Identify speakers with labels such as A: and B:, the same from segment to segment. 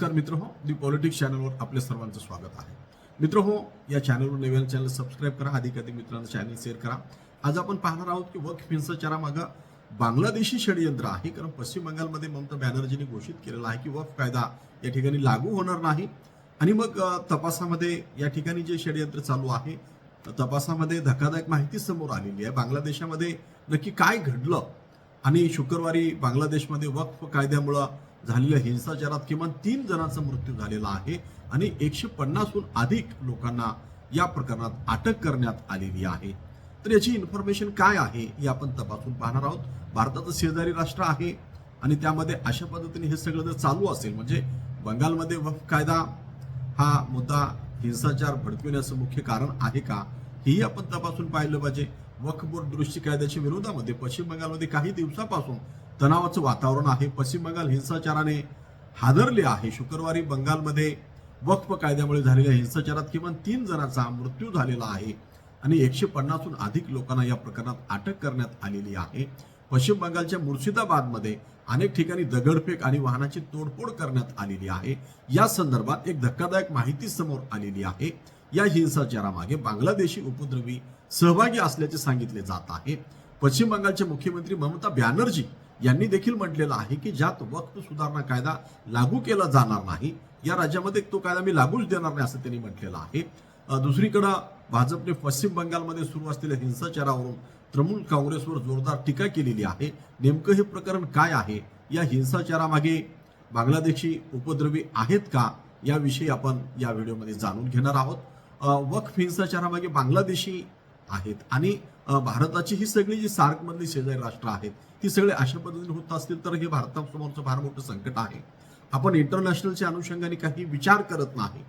A: नमस्कार मित्र हो दी पॉलिटिक्स चॅनलवर आपल्या सर्वांचं स्वागत आहे. मित्र हो या चॅनलवर नवीन चॅनल सबस्क्राईब करा अधिक अधिक मित्रांना चॅनल शेअर करा. आज आपण पाहणार आहोत की वक्फ हिंसाचारामागं बांगलादेशी षडयंत्र आहे कारण पश्चिम बंगालमध्ये ममता बॅनर्जींनी घोषित केलेला आहे की वक्फ कायदा या ठिकाणी लागू होणार नाही. आणि मग तपासामध्ये या ठिकाणी जे षडयंत्र चालू आहे तपासामध्ये धक्कादायक माहिती समोर आलेली आहे. बांगलादेशामध्ये नक्की काय घडलं? आणि शुक्रवारी बांगलादेशमध्ये वक्फ कायद्यामुळं झालेल्या हिंसाचारात किमान तीन जणांचा मृत्यू झालेला आहे आणि एकशे पन्नासहून अधिक लोकांना या प्रकरणात अटक करण्यात आलेली आहे. तर याची इन्फॉर्मेशन काय आहे हे आपण तपासून पाहणार आहोत. भारताचं शेजारी राष्ट्र आहे आणि त्यामध्ये अशा पद्धतीने हे सगळं जर चालू असेल म्हणजे बंगालमध्ये वफ कायदा हा मुद्दा हिंसाचार भडकविण्याचं मुख्य कारण आहे का हेही आपण तपासून पाहिलं पाहिजे. वक्फ बोर्ड दुरुस्ती कायद्याच्या विरोधामध्ये पश्चिम बंगालमध्ये काही दिवसापासून तणावाचं वातावरण आहे. पश्चिम बंगाल हिंसाचाराने हादरले आहे. शुक्रवारी बंगालमध्ये वक्फ कायद्यामुळे झालेल्या हिंसाचारात किमान तीन जणांचा मृत्यू झालेला आहे आणि एकशे पन्नासहून अधिक लोकांना या प्रकरणात अटक करण्यात आलेली आहे. पश्चिम बंगालच्या मुर्शिदाबादमध्ये अनेक ठिकाणी दगडफेक आणि वाहनाची तोडफोड करण्यात आलेली आहे. या संदर्भात एक धक्कादायक माहिती समोर आलेली आहे. या हिंसाचारामागे बांगलादेशी उपद्रवी सहभागी असल्याचे सांगितले जात आहे. पश्चिम बंगालचे मुख्यमंत्री ममता बॅनर्जी यांनी देखील म्हटलेलं आहे की ज्यात वक्त सुधारणा कायदा लागू केला जाणार नाही या राज्यामध्ये तो कायदा मी लागूच देणार नाही असं त्यांनी म्हटलेलं आहे. दुसरीकडं भाजपने पश्चिम बंगालमध्ये सुरू असलेल्या हिंसाचारावरून तृणमूल काँग्रेसवर जोरदार टीका केलेली आहे. नेमकं हे प्रकरण काय आहे? या हिंसाचारामागे बांगलादेशी उपद्रवी आहेत का? याविषयी आपण या व्हिडिओमध्ये जाणून घेणार आहोत. वक्फ हिंसाचारामागे बांगलादेशी आहेत. आणि भारताची ही सगळी जी सार्कमधली शेजारी राष्ट्र आहेत ती सगळे अशा पद्धतीने होत असतील तर हे भारतासमोरचं फार मोठं संकट आहे. आपण इंटरनॅशनलच्या अनुषंगाने काही विचार करत नाही.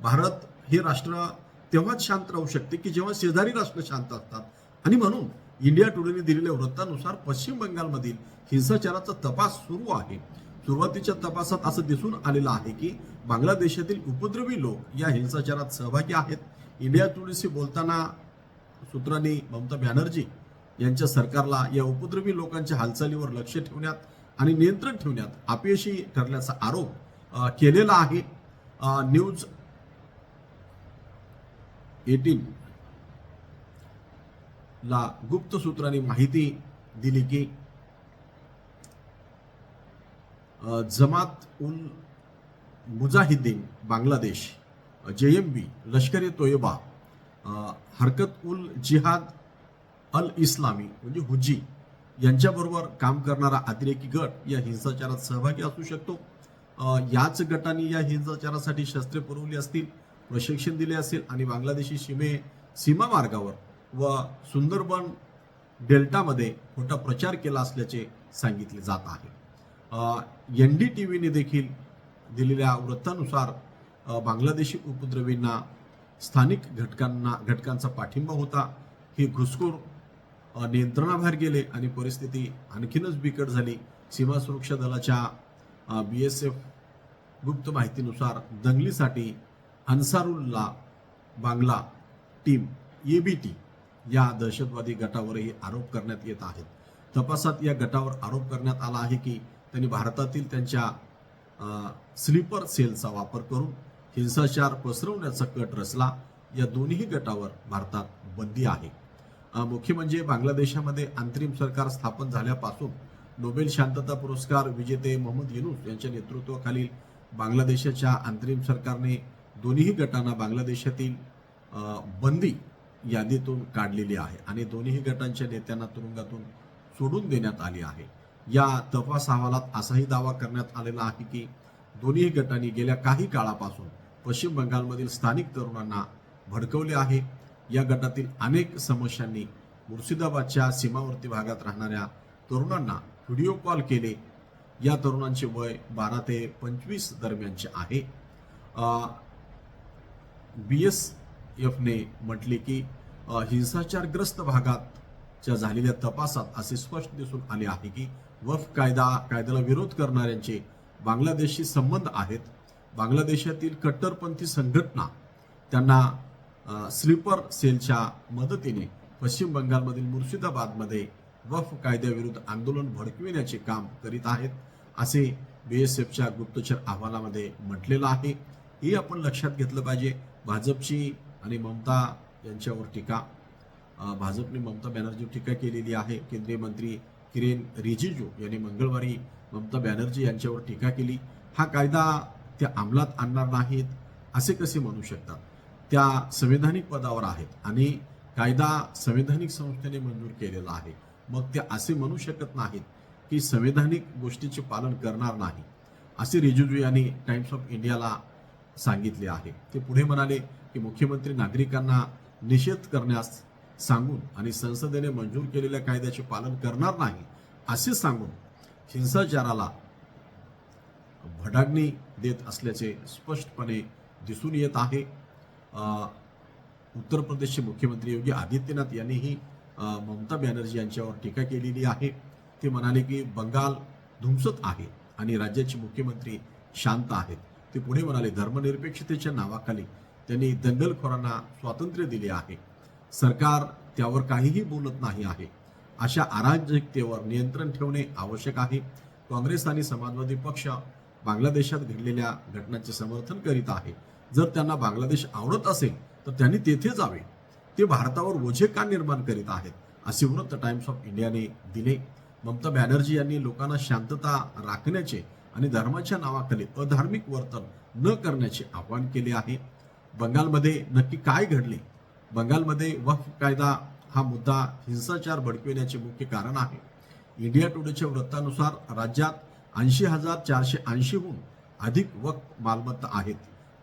A: भारत हे राष्ट्र तेव्हाच शांत राहू शकते की जेव्हा शेजारी राष्ट्र शांत असतात. आणि म्हणून इंडिया टुडेने दिलेल्या वृत्तानुसार पश्चिम बंगालमधील हिंसाचाराचा तपास सुरू आहे. सुरुवातीच्या तपासात असं दिसून आलेलं आहे की बांगलादेशातील उपद्रवी लोक या हिंसाचारात सहभागी आहेत. इंडिया टुडेशी बोलताना सूत्रांनी ममता बॅनर्जी यांच्या सरकारला या उपद्रवी लोकांच्या हालचालीवर लक्ष ठेवण्यात आणि नियंत्रण ठेवण्यात अपयशी ठरल्याचा आरोप केलेला आहे. न्यूज एटीन ला गुप्त सूत्रांनी माहिती दिली की जमात उल मुजाहिद्दीन बांगलादेश जे एम बी तोयबा हरकत उल जिहाद अल इस्लामी म्हणजे हुजी यांच्याबरोबर काम करणारा अतिरेकी गट या हिंसाचारात सहभागी असू शकतो. याच गटाने या हिंसाचारासाठी शस्त्रे पुरवली असतील प्रशिक्षण दिले असेल आणि बांगलादेशी सीमे सीमा मार्गावर व सुंदरबन डेल्टामध्ये खोटा प्रचार केला असल्याचे सांगितले जात आहे. एन डी टी व्हीने देखील दिलेल्या वृत्तानुसार बांगलादेशी उपद्रवींना स्थानिक घटकांना घटकांचा पाठिंबा होता. ही घुसखोर नियंत्रणाबाहेर गेले आणि परिस्थिती आणखीनच बिकट झाली. सीमा सुरक्षा दलाच्या बी एस एफ गुप्त माहितीनुसार दंगलीसाठी Ansarullah Bangla team A B T या दहशतवादी गटावरही आरोप करण्यात येत आहेत. तपासात या गटावर आरोप करण्यात आला आहे की त्यांनी भारतातील त्यांच्या स्लीपर सेलचा वापर करून हिंसाचार पसरवण्याचा कट रचला. या दोन्ही गटावर भारतात बंदी आहे. मुख्य म्हणजे बांगलादेशामध्ये अंतरिम सरकार स्थापन झाल्यापासून नोबेल शांतता पुरस्कार विजेते मोहम्मद युनुस यांच्या नेतृत्वाखालील बांगलादेशाच्या अंतरिम सरकारने दोन्ही गटांना बांगलादेशातील बंदी यादीतून काढलेली आहे आणि दोन्ही गटांच्या नेत्यांना तुरुंगातून सोडून देण्यात आली आहे. या तपास अहवालात असाही दावा करण्यात आलेला आहे की दोन्ही गटांनी गेल्या काही काळापासून पश्चिम बंगालमधील स्थानिक तरुणांना भडकवले आहे. या गटातील अनेक समस्यांनी मुर्शिदाबादच्या सीमावर्ती भागात राहणाऱ्या तरुणांना व्हिडिओ कॉल केले. या तरुणांचे वय बारा ते पंचवीस दरम्यानचे आहे. बी एस एफने म्हटले की हिंसाचारग्रस्त भागातच्या झालेल्या तपासात असे स्पष्ट दिसून आले आहे की वफ कायदा कायद्याला विरोध करणाऱ्यांचे बांगलादेशशी संबंध आहेत. बांगलादेशातील कट्टरपंथी संघटना त्यांना स्लीपर सेलच्या मदतीने पश्चिम बंगालमधील मुर्शिदाबादमध्ये वफ कायद्याविरुद्ध आंदोलन भडकविण्याचे काम करीत आहेत असे बी एस एफच्या गुप्तचर अहवालामध्ये म्हटलेलं आहे. हे आपण लक्षात घेतलं पाहिजे. भाजपची आणि ममता यांच्यावर टीका. भाजपने ममता बॅनर्जीवर टीका केलेली आहे. केंद्रीय मंत्री किरेन रिजिजू यांनी मंगळवारी ममता बॅनर्जी यांच्यावर टीका केली. हा कायदा त्या अंमलात आणणार नाहीत असे कसे म्हणू शकतात? त्या संवैधानिक पदावर आहेत आणि कायदा संवैधानिक संस्थेने मंजूर केलेला आहे. मग ते असे म्हणू शकत नाहीत की संवैधानिक गोष्टीचे पालन करणार नाही असे रिजिजू यांनी टाइम्स ऑफ इंडियाला सांगितले आहे. ते पुढे म्हणाले की मुख्यमंत्री नागरिकांना निषेध करण्यास सांगून आणि संसदेने मंजूर केलेल्या कायद्याचे पालन करणार नाही असे सांगून हिंसाचाराला भडागणी देत असल्याचे स्पष्टपणे दिसून येत आहे. उत्तर प्रदेशचे मुख्यमंत्री योगी आदित्यनाथ यांनीही ममता बॅनर्जी यांच्यावर टीका केलेली आहे. ते म्हणाले की बंगाल धुमसत आहे आणि राज्याचे मुख्यमंत्री शांत आहेत. ते पुढे म्हणाले धर्मनिरपेक्षतेच्या नावाखाली त्यांनी दंगलखोरांना स्वातंत्र्य दिले आहे. सरकार त्यावर काहीही बोलत नाही आहे. अशा अराजकतेवर नियंत्रण ठेवणे आवश्यक आहे. काँग्रेस आणि समाजवादी पक्ष बांगलादेशात घडलेल्या घटनांचे समर्थन करीत आहे. जर त्यांना बांगलादेश आवडत असेल तर त्यांनी तेथे जावे. ते भारतावर ओझे का निर्माण करीत आहेत? असे वृत्त टाइम्स ऑफ इंडियाने दिले. ममता बॅनर्जी यांनी लोकांना शांतता राखण्याचे आणि धर्माच्या नावाखाली अधार्मिक वर्तन न करण्याचे आवाहन केले आहे. बंगालमध्ये नक्की काय घडले? बंगालमध्ये वक्फ कायदा हा मुद्दा हिंसाचार भडकविण्याचे मुख्य कारण आहे. इंडिया टुडेच्या वृत्तानुसार राज्यात ऐंशी हजार चारशे ऐंशीहून अधिक वक्फ मालमत्ता आहेत.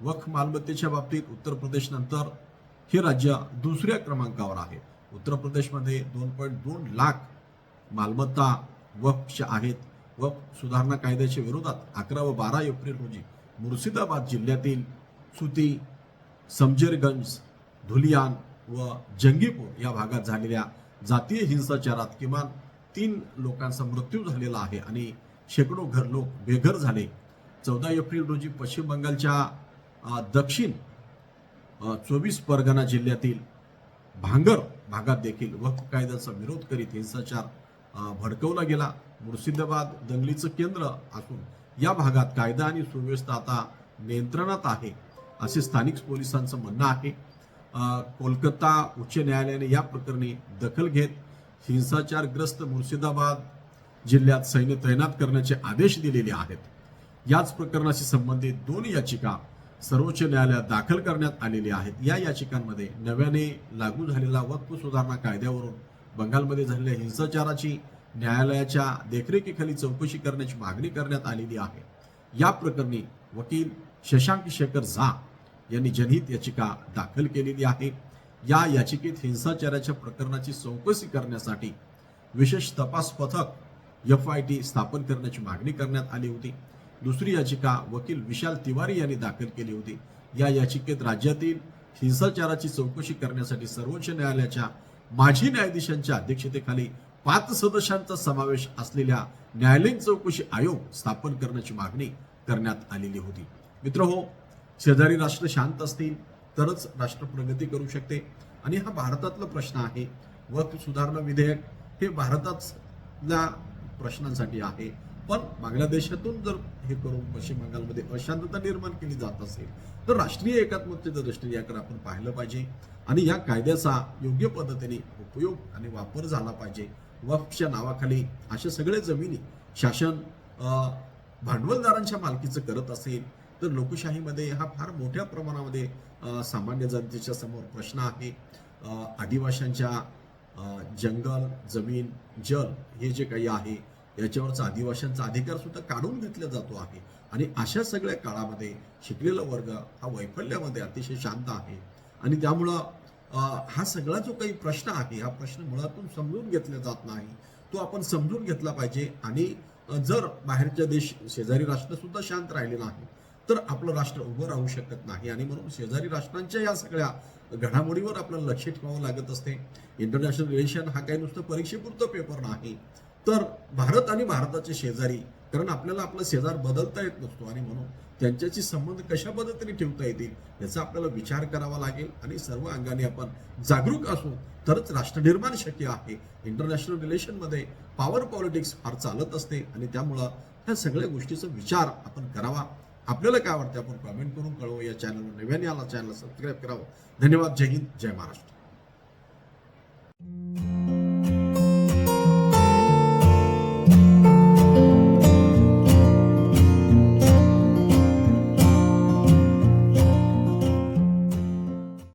A: वक्फ मालमत्तेच्या बाबतीत उत्तर प्रदेश नंतर हे राज्य दुसऱ्या क्रमांकावर आहे. उत्तर प्रदेशमध्ये दोन पॉईंट दोन लाख मालमत्ता वक्फच्या आहेत. वक्फ सुधारणा कायद्याच्या विरोधात अकरा व बारा एप्रिल रोजी मुर्शिदाबाद जिल्ह्यातील सुती समजेरगंज धुलियान व जंगीपूर या भागात झालेल्या जातीय हिंसाचारात किमान तीन लोकांचा मृत्यू झालेला आहे आणि शेकडो घर लोक बेघर झाले. चौदा एप्रिल रोजी पश्चिम बंगालच्या दक्षिण चोवीस परगणा जिल्ह्यातील भांगर भागात देखील वक्फ कायद्याचा विरोध करीत हिंसाचार भडकवला गेला. मुर्शिदाबाद दंगलीचं केंद्र असून या भागात कायदा आणि सुव्यवस्था आता नियंत्रणात आहे असे स्थानिक पोलिसांचं म्हणणं आहे. कोलकाता उच्च न्यायालयाने या प्रकरणी दखल घेत हिंसाचारग्रस्त मुर्शिदाबाद जिल्ह्यात सैन्य तैनात करण्याचे आदेश दिलेले आहेत. याच प्रकरणाशी संबंधित दोन याचिका सर्वोच्च न्यायालयात दाखल करण्यात आलेल्या आहेत. या याचिकांमध्ये नव्याने लागू झालेला वक्फ सुधारणा कायद्यावरून बंगालमध्ये झालेल्या हिंसाचाराची न्यायालयाच्या देखरेखीखाली चौकशी करण्याची मागणी करण्यात आलेली आहे. या प्रकरणी वकील शशांक शेखर झा यांनी जनहित याचिका दाखल केलेली आहे. या याचिकेत हिंसाचाराच्या प्रकरणाची चौकशी करण्यासाठी विशेष तपास पथक एफ आय टी स्थापन करण्याची मागणी करण्यात आली होती. दुसरी याचिका वकील विशाल तिवारी यांनी दाखल केली होती. या याचिकेत राज्यातील हिंसाचाराची चौकशी करण्यासाठी सर्वोच्च न्यायालयाच्या माजी न्यायाधीशांच्या अध्यक्षतेखाली पाच सदस्यांचा समावेश असलेल्या न्यायालयीन चौकशी आयोग स्थापन करण्याची मागणी करण्यात आलेली होती. मित्र हो शेजारी राष्ट्र शांत असतील तरच राष्ट्र प्रगती करू शकते. आणि हा भारतातला प्रश्न आहे. वक्त सुधारणा विधेयक हे भारतातल्या प्रश्नांसाठी आहे. पण बांगलादेशातून जर हे करून पश्चिम बंगालमध्ये अशांतता निर्माण केली जात असेल तर राष्ट्रीय एकात्मतेच्या दृष्टीने याकडे आपण पाहिलं पाहिजे. आणि या कायद्याचा योग्य पद्धतीने उपयोग आणि वापर झाला पाहिजे. वफच्या नावाखाली अशा सगळ्या जमिनी शासन भांडवलदारांच्या मालकीचं करत असेल तर लोकशाहीमध्ये हा फार मोठ्या प्रमाणामध्ये सामान्य जनतेच्या समोर प्रश्न आहे. आदिवाशांच्या जंगल जमीन जल हे जे काही आहे याच्यावरचा आदिवाशांचा अधिकार सुद्धा काढून घेतला जातो आहे. आणि अशा सगळ्या काळामध्ये शिकलेला वर्ग हा वैफल्यामध्ये अतिशय शांत आहे. आणि त्यामुळं हा सगळा जो काही प्रश्न आहे हा प्रश्न मुळातून समजून घेतला जात नाही. तो आपण समजून घेतला पाहिजे. आणि जर बाहेरच्या देश शेजारी राष्ट्र सुद्धा शांत राहिले नाही तर आपलं राष्ट्र उभं राहू शकत नाही. आणि म्हणून शेजारी राष्ट्रांच्या या सगळ्या घडामोडीवर आपल्याला लक्ष ठेवावं लागत असते. इंटरनॅशनल रिलेशन हा काही नुसतं परीक्षेपुरतं पेपर नाही. तर भारत आणि भारताचे शेजारी कारण आपल्याला आपला शेजार बदलता येत नसतो आणि म्हणून त्यांच्याशी संबंध कशा पद्धतीने ठेवता येतील याचा आपल्याला विचार करावा लागेल आणि सर्व अंगाने आपण जागरूक असू तरच राष्ट्रनिर्माण शक्य आहे. इंटरनॅशनल रिलेशनमध्ये पॉवर पॉलिटिक्स फार चालत असते आणि त्यामुळं ह्या सगळ्या गोष्टीचा विचार आपण करावा. आपल्याला काय वाटतं? आपण कमेंट करून कळवू. या चॅनलवर नव्याने आला चॅनल सबस्क्राईब करावं. धन्यवाद. जय हिंद. जय महाराष्ट्र.